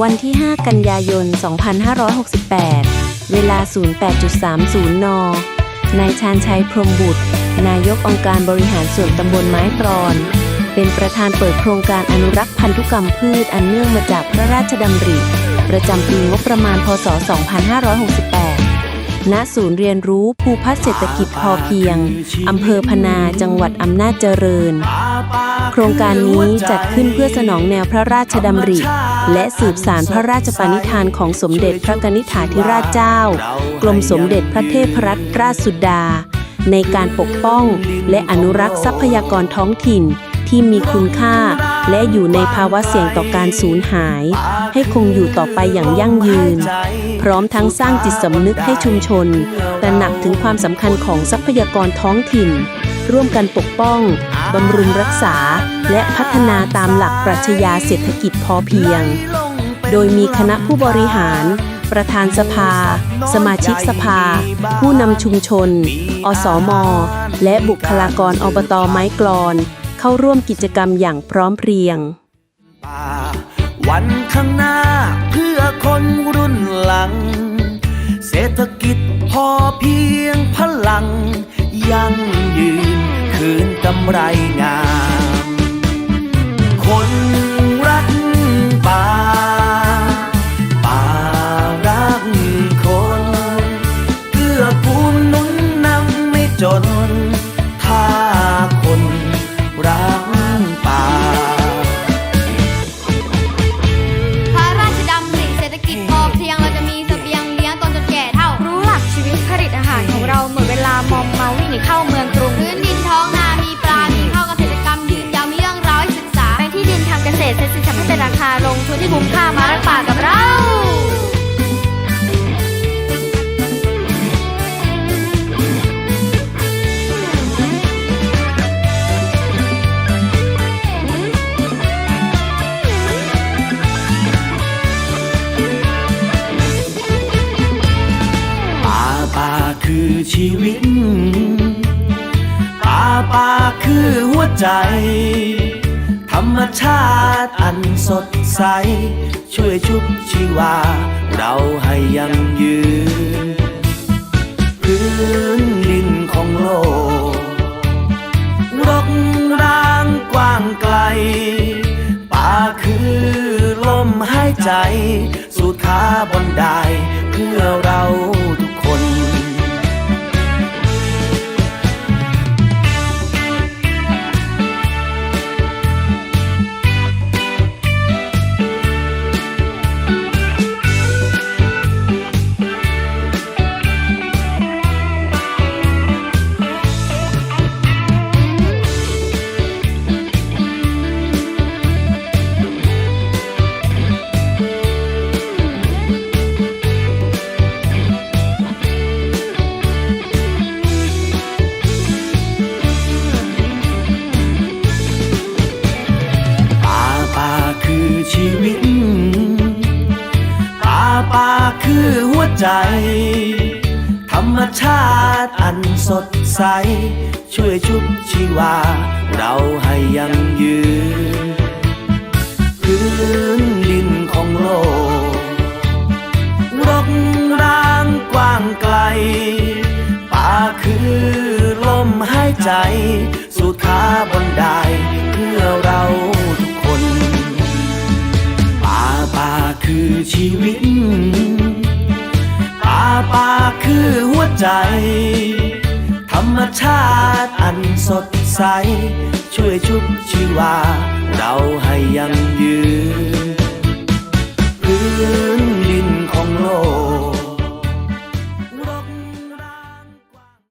วันที่ 5 กันยายน 2568 เวลา 08.30 น นายชาญชัยพรมบุตร นายกองค์การบริหารส่วนตำบลไม้ตรอน เป็นประธานเปิดโครงการอนุรักษ์พันธุกรรมพืชอันเนื่องมาจากพระราชดำริ ประจำปีงบประมาณพศ 2568 ณศูนย์เรียนรู้ภูพัฒเศรษฐกิจพอเพียง อำเภอพนาจังหวัดอำนาจเจริญ โครงการนี้จัดขึ้นเพื่อสนองแนวพระราชดำริ และสืบสารพระราชปณิธานของสมเด็จพระกนิษฐาธิราชเจ้า กรมสมเด็จพระเทพรัตนราชสุดา ในการปกป้อง และอนุรักษ์ทรัพยากรท้องถิ่นที่มีคุณค่า และอยู่ในภาวะเสี่ยงต่อการสูญหาย ให้คงอยู่ต่อไปอย่างยั่งยืน พร้อมทั้งสร้างจิตสำนึกให้ชุมชนตระหนักถึงความสำคัญของทรัพยากรท้องถิ่น ร่วมกันปกป้องบำรุงรักษา และพัฒนาตามหลักปรัชญาเศรษฐกิจพอเพียง โดยมีคณะผู้บริหารประธานสภา สมาชิกสภา ผู้นำชุมชน อสมและบุคลากรอบตไม้กลอน เข้าร่วมกิจกรรมอย่างพร้อมเพรียงป่าวันข้างหน้าเพื่อคนรุ่นหลัง เศรษฐกิจพอเพียงพลัง ยั่งยืนคืนกำไรงาม คนรักป่า ป่ารักคนเพื่อปูนนุนนำไม่จน คือชีวิตป่าป่าคือหัวใจ ธรรมชาติอันสดใส ช่วยชุบชีวา เราให้ยังยืน พื้นดินของโลกรกร้างกว้างไกล ป่าคือลมหายใจ สูดคาบนไดเพื่อเรา ชีวิต ป่าป่าคือหัวใจ ธรรมชาติอันสดใส ช่วยชุบชีวา เราให้ยังยืน พื้นดินของโลกรกร้างกว้างไกล ป่าคือลมหายใจสูดคาบน ชีวิตป่าป่าคือหัวใจ ธรรมชาติอันสดใส ช่วยชุบชีวา เราให้ยังย